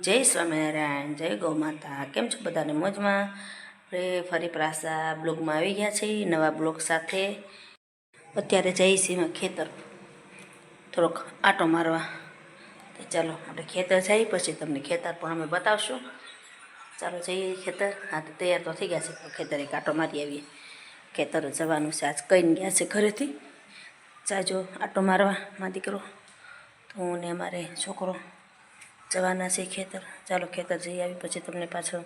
જય સ્વામિનારાયણ, જય ગૌ માતા કેમ છો બધાને મોજમાં? આપણે ફરી પ્રાસા બ્લોગમાં આવી ગયા છીએ, નવા બ્લોગ સાથે. અત્યારે જઈએ છીએ ખેતર. થોડોક આટો મારવા. તો ચાલો, આપણે ખેતર જઈએ, પછી તમને ખેતર પણ અમે બતાવશું. ચાલો જઈએ ખેતર. હા, તો તૈયાર તો થઈ ગયા છે પણ ખેતર એક આટો મારી આવીએ. ખેતર જવાનું છે, આજ કહીને ગયા છે ઘરેથી. જાજો આટો મારવા માં દીકરો. તો હું ને અમારે છોકરો. જવાના છે ખેતર. ચાલો ખેતર જઈ આવી પછી તમને પાછું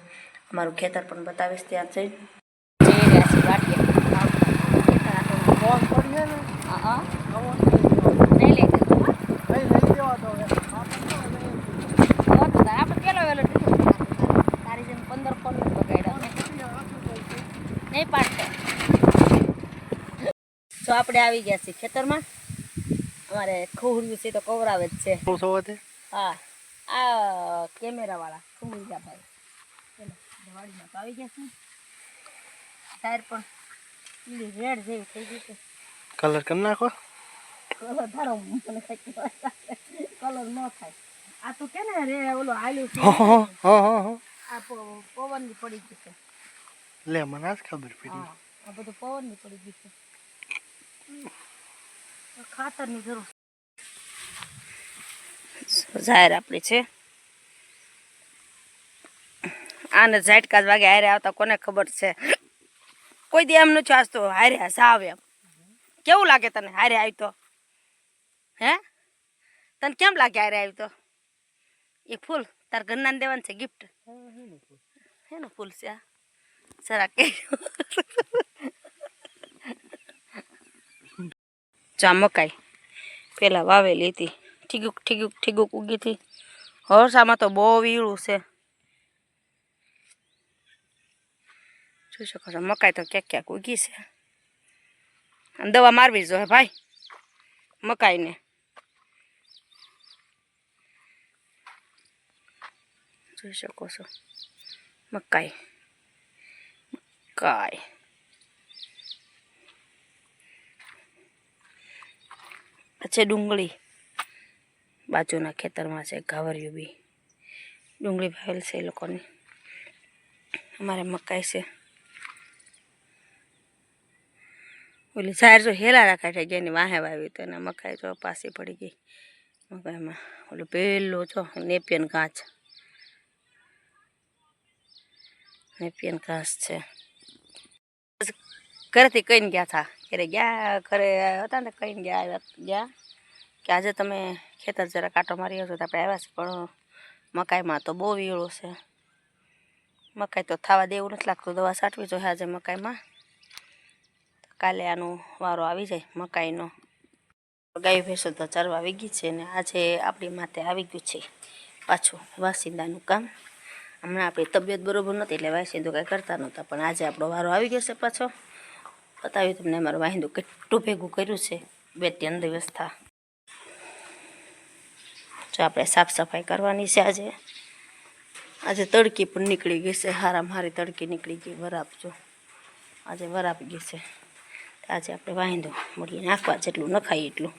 અમારું ખેતર પણ બતાવીશ ત્યાં જઈ તો આપણે આવી ગયા છીએ ખેતરમાં. અમારે ખોહર્યું છે તો કવરાવે જ છે. હા. આ કેમેરાવાળા ખુમુજા ભાઈ? ચલો દિવાળીમાં તો આવી ગયા છે ટાયર પણ પીળી રેડ જેવી થઈ ગઈ છે. કલર કરી નાખો? કલર ધારો મને કલર ન થાય. આ તો કે ને રે ઓલો આલ્યું છે. હા હા હા હા હા. આ પ- પવનની પડી ગઈ છે. લે મને આજ ખબર પડી. આ બધું પવનની પડી ગઈ છે. ખાતરની જરૂર જાહેર આપણી છે. આને ઝાટકા વાગે હારે આવતા કોને ખબર છે? કોઈ દી એમ નથી વાંચતો, હારે સાવ એમ. કેવું લાગે તને હારે આવી તો? હે? તને કેમ લાગે હારે આવી તો? એ ફૂલ તાર ઘરના દેવાનું છે ગિફ્ટ હેનું ફૂલ છે જરા કે ચા મકાઈ પેલા વાવેલી હતી. ઠીગુક ઠીગુક ઠીગુક ઉગી હતી હરસામાં તો બહુ વીળું છે. જોઈ શકો છો, મકાઈ તો ક્યાંક ક્યાંક ઉગી છે. દવા મારવી જોઈએ ભાઈ, મકાઈને. જોઈ શકો છો, મકાઈ મકાઈ. છે ડુંગળી. બાજુના ખેતરમાં છે, ઘાવરિયું બી. ડુંગળી ભાવેલ છે એ લોકોની. અમારે મકાઈ છે. ઓલી ઝાડ જો હેલા રાખા થઈ ગયા એની વાહે વાવી તો એના મકાઈ જો પાછી પડી ગઈ. મકાઈમાં ઓલું પેલું જો, નેપિયન ઘાસ. નેપિયન ઘાસ છે. ઘરેથી કહીને ગયા હતા ઘરે ગયા, ઘરે હતા ને, કહીને ગયા આવ્યા, ગયા. કે આજે તમે ખેતર જરા કાંટો મારી તો આપણે આવ્યા છે પણ મકાઈમાં તો બહુ વીળો છે. મકાઈ તો થવા દેવું નથી લાગતું, દવા છાંટવી જોઈએ આજે મકાઈમાં. કાલે આનો વારો આવી જાય મકાઈનો. ગાય ભેંસો તો ચરવા આવી ગઈ છે ને આજે આપણી માથે આવી ગયું છે પાછું વાસિંદાનું કામ. હમણાં આપણી તબિયત બરોબર નહોતી એટલે વાસિંદો કાંઈ કરતા નહોતા, પણ આજે આપણો વારો આવી ગયો છે પાછો. બતાવ્યું તમને અમારું વાહિંદુ કેટલું ભેગું કર્યું છે. બે ત્રણ વ્યવસ્થા જો આપણે સાફ સફાઈ કરવાની છે આજે. આજે તડકી પણ નીકળી ગઈ છે. હારા હારી તડકી નીકળી ગઈ. વરાપ જો આજે વરાપ ગઈ છે. આજે આપણે વાહિંદો મળીએ. નાખવા જેટલું નખાય એટલું.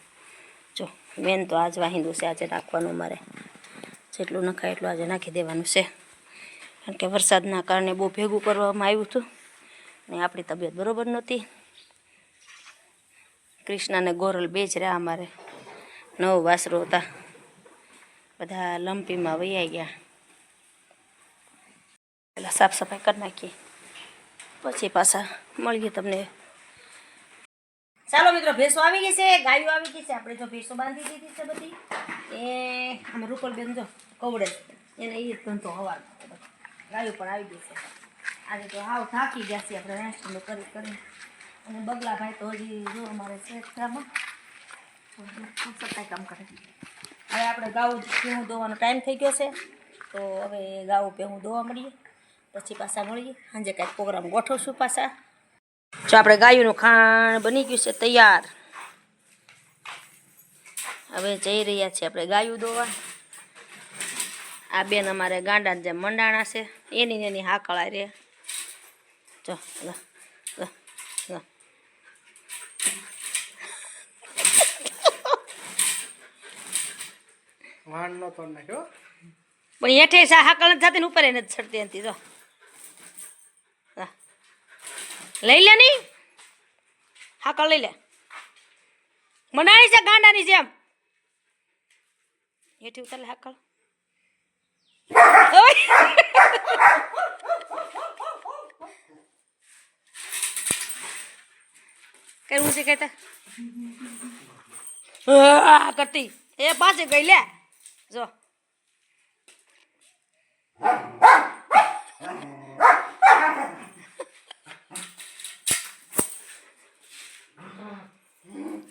જો મેન તો આજ વાહિંદું છે. આજે નાખવાનું મારે. જેટલું નખાય એટલું આજે નાખી દેવાનું છે. કારણ કે વરસાદના કારણે બહુ ભેગું કરવામાં આવ્યું હતું. ને આપણી તબિયત બરોબર નહોતી. કૃષ્ણ ગોરલ બે જ રહ્યા અમારે. નવ વાસરો હતા. બધા લંપીમાં વૈયા ગયા. પહેલાં સાફ સફાઈ કરી નાખીએ. પછી પાછા મળીએ તમને. ચાલો મિત્રો, ભેંસો આવી ગઈ છે, ગાયો આવી ગઈ છે. આપણે જો ભેંસો બાંધી દીધી છે બધી. એ આમ રૂપલબેન જો કવડે એને એ ધંધો હવાર ગાયો પણ આવી ગઈ છે. આજે તો હાવ થાકી ગયા છે આપણે રેસ્ટ કરી કરી અને બગલા ભાઈ તો હજી જો અમારે છે કામ કરે? હવે આપણે ગાવું ભેહું દોવાનો ટાઈમ થઈ ગયો છે. તો હવે ગાવું ભેહું દોવા મળીએ. પછી પાછા મળીએ. સાંજે કાંઈક પ્રોગ્રામ ગોઠવશું પાછા. જો આપણે ગાયોનું ખાણ બની ગયું છે તૈયાર. હવે જઈ રહ્યા છીએ આપણે ગાયું દોવા આ બેન અમારે ગાંડા જેમ મંડાણા છે, એની એની હાકળા રે જો લો, લો, લો. વાણ નો તોડ નાખ્યો પણ હેઠે સા હાકલ થતી ને ઉપર એને ચડતી હતી, જો. લઈ લે નહીં? હાકલ લઈ લે. મનાણી છે ગાંડાની જેમ. હેઠી ઉતાર લે હાકલ. ઓય! કરવું છે કહેતા કરતી. એ પાછી ગઈ લે. જો.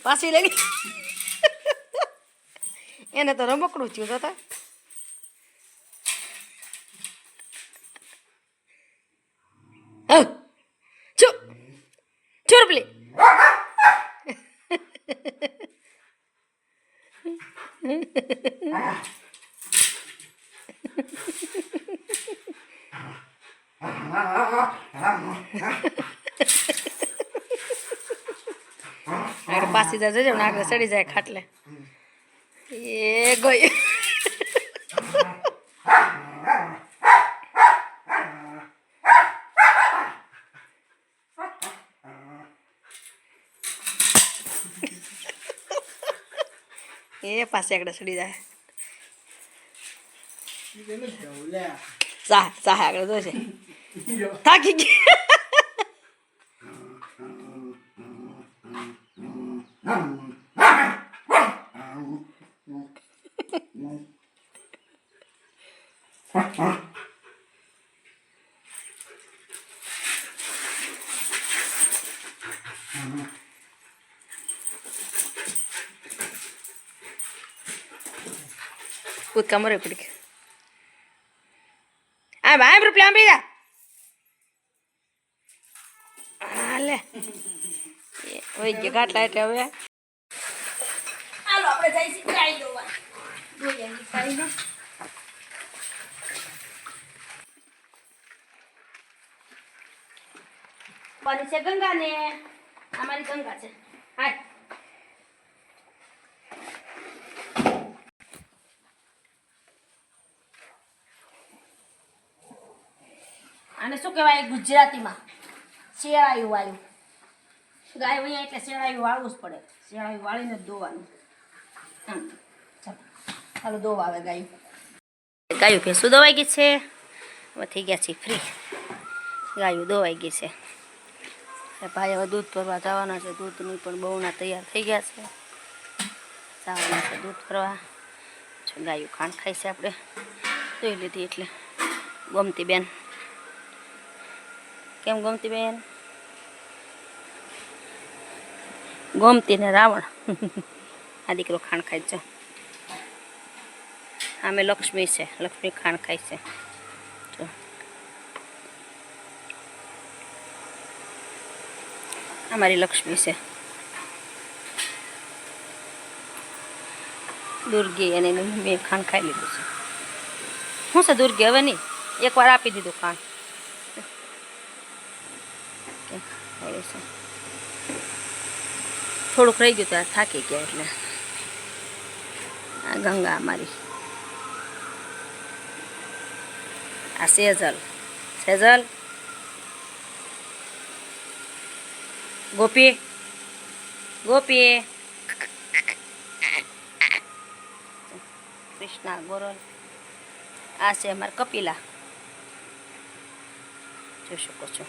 પાછી લઈ એને તો રમકડું થયું તો તો હઉ. ચૂપ ચૂપ પેલી આગળ જાય જજો ને આગળ ચડી જાય ખાટલે. એ ગઈ. એ પાસે આગળ ચડી જાય. લે સાહ સાહ આગળ જોશે થાકી ગઈ કૂદકા મરે પડી આ ભાઈ રૂપિયા આંબી જા. હાલે હોય ગયા ગાટલા એટલે હવે. હાલો, આપણે જઈશું ગાઈ દોવા જોઈએ નીકળીને પાણી છે ગંગા ને અમારી ગંગા છે. હાય. શું કહેવાય ગુજરાતીમાં? શેળાયું વાળ્યું ગાય વૈયા એટલે શેળાયું વાળવું જ પડે. શેળાયું વાળીને જ દોવાનું ચાલો. દોવા આવે ગાયું. ગાયું ભેંસું દોવાઈ ગઈ છે? થઈ ગયા છે ફ્રી ગાયું દોવાઈ ગઈ છે. ભાઈ હવે દૂધ ભરવા જવાના છે. દૂધની પણ બહુના તૈયાર થઈ ગયા છે. જવાના છે દૂધ ભરવા. ગાયું ખાંડ ખાય છે આપણે. જોઈ લીધી એટલે ગમતી બેન. કેમ ગમતી બેન? ગમતી ને રાવણ. આ દીકરો ખાંડ ખાય છે. અમે લક્ષ્મી છે. લક્ષ્મી ખાંડ ખાય છે. અમારી લક્ષ્મી છે. દુર્ગી અને મેં ખાંડ ખાઈ લીધું છે. શું છે દુર્ગી? હવે નહીં. એકવાર આપી દીધું ખાંડ કે આવે છે થોડુંક રહી ગયું ત્યારે થાકી ગયા એટલે. આ ગંગા અમારી. આ સેજલ. સેજલ? ગોપી? ગોપી? કૃષ્ણા ગોરલ. આ છે અમારા કપિલા. જોઈ શકો છો.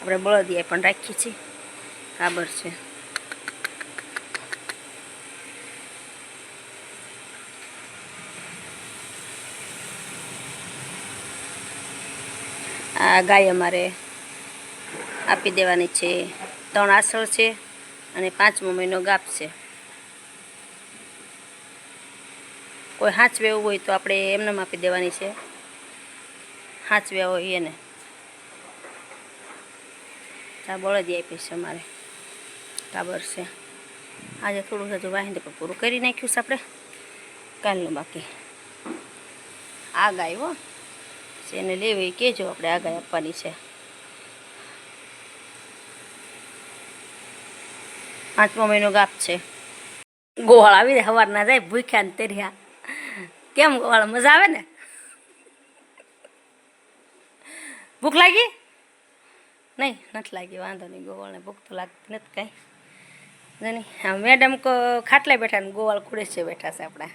આપણે બળદિયા પણ રાખીએ છીએ કાબર છે. આ ગાય અમારે આપી દેવાની છે. ત્રણ આસળ છે અને પાંચમો મહિનો ગાપ છે. કોઈ હાંચવે એવું હોય તો આપણે એમને આપી દેવાની છે. હાંચવ્યા હોય એને. આ બળદી આપીશ અમારે. કાબર છે. આજે થોડું હજુ વાહિંદ પણ પૂરું કરી નાખ્યું છે આપણે. કાલનું બાકી. આ ગાય હો એને લેવી કહેજો આપણે આ ગાય આપવાની છે. પાંચમો મહિનો ગાપ છે. ગોવાળ આવી જાય, સવારના જાય, ભૂખ્યા ને તેર્યા. કેમ ગોવાળ? મજા આવે ને? ભૂખ લાગી? નહીં, નથી લાગી વાંધો નહીં, ગોવાળને ભૂખ તો લાગતી નથી કાંઈ. જાની હા મેડમ ખાટલે બેઠા ને ગોવાળ ખુડે છે બેઠા છે આપણા.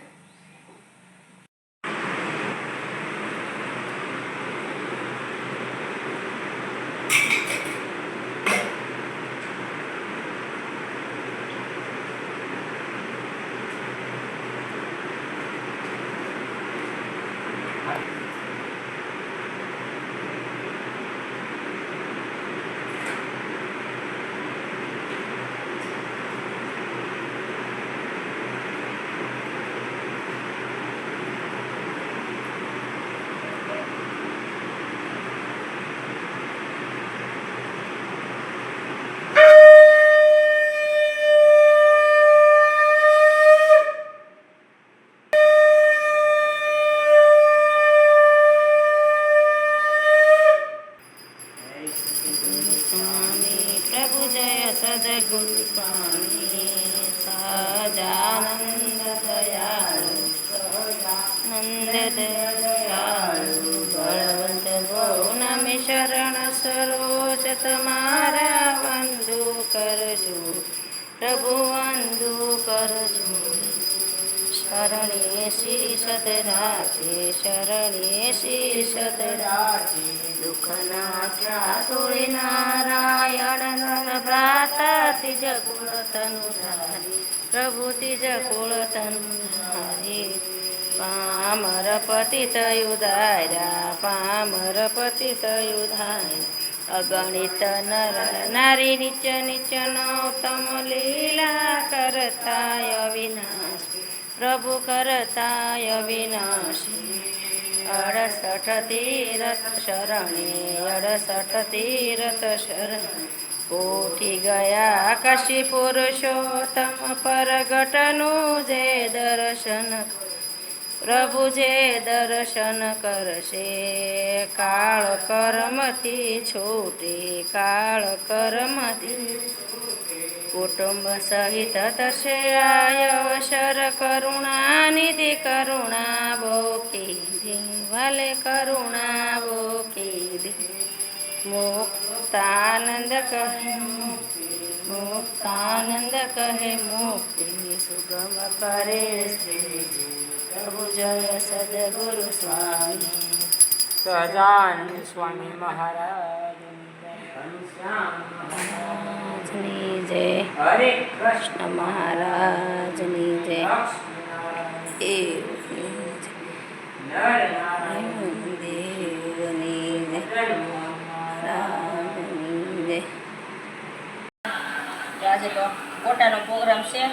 સદગુરુ સ્વામી સજાનંદ દયાળુ નંદ દયાળુ બળવંત ગૌનમે શરણ સરોજ તમારા વંદુ કરજો પ્રભુ વંદુ કરજો શરણે શીશ રાખે શરણે શીશ રાખે દુઃખના ક્યાં તોડે નારાયણ નર ભ્રાતા તિજ કુળ તનુ ધારી પ્રભુ તિજ કુળ તનુ ધારી પામર પતિત યુધાર્યા પામર પતિત યુધાર્યા અગણિત નર નારી નીચ નીચ નોતમ લીલા કરતાય અવિનાશ પ્રભુ કરતાય અવિનાશી અડસઠ તીરથ શરણે અડસઠ તીરથ શરણ કોઠી ગયા કશી પુરુષોત્તમ પરગટનું જે દર્શન પ્રભુ જે દર્શન કરશે કાળ કર્મથી છૂટે કાળ કર્મથી કુટુંબ સહિત તશે અવસર કરુણા નિધિ કરુણા બોકી વાલે કરુણા બોકી મુક્તાનંદ કહે મુક્તાનંદ કહે મુક્તિ. સુગમ કરે શ્રીજી પ્રભુ જય સદગુરુ સ્વામી. સહજાનંદ સ્વામી મહારાજ મહારાજની જય કૃષ્ણ મહારાજની જય એ આજે તો ગોટાનો પ્રોગ્રામ છે.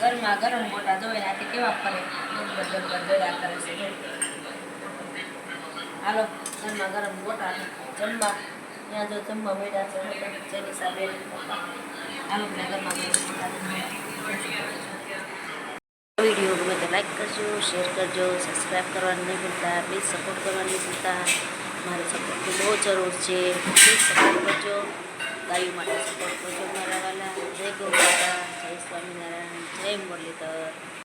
ઘરમાં ગરમ ગોટા જોઈને આથી કેવા ફરે? ગરબર ગરબર જોયા કરે છે. હાલો, ઘરમાં ગરમ ગોટા જમવા. ત્યાં જો જમવા મળ્યા છે જેની સાથે વીડિયો ગમે તો લાઈક કરજો, શેર કરજો સબસ્ક્રાઈબ કરવાનું નહીં ભૂલતા, પ્લીઝ સપોર્ટ કરવાનું નહીં ભૂલતા. મારે સપોર્ટની બહુ જરૂર છે. પ્લીઝ સપોર્ટ કરજો. ગાયુ માટે સપોર્ટ કરજો મારા વાલા. જય ગૌ માતા, જય સ્વામિનારાયણ, જય મુરલીધર.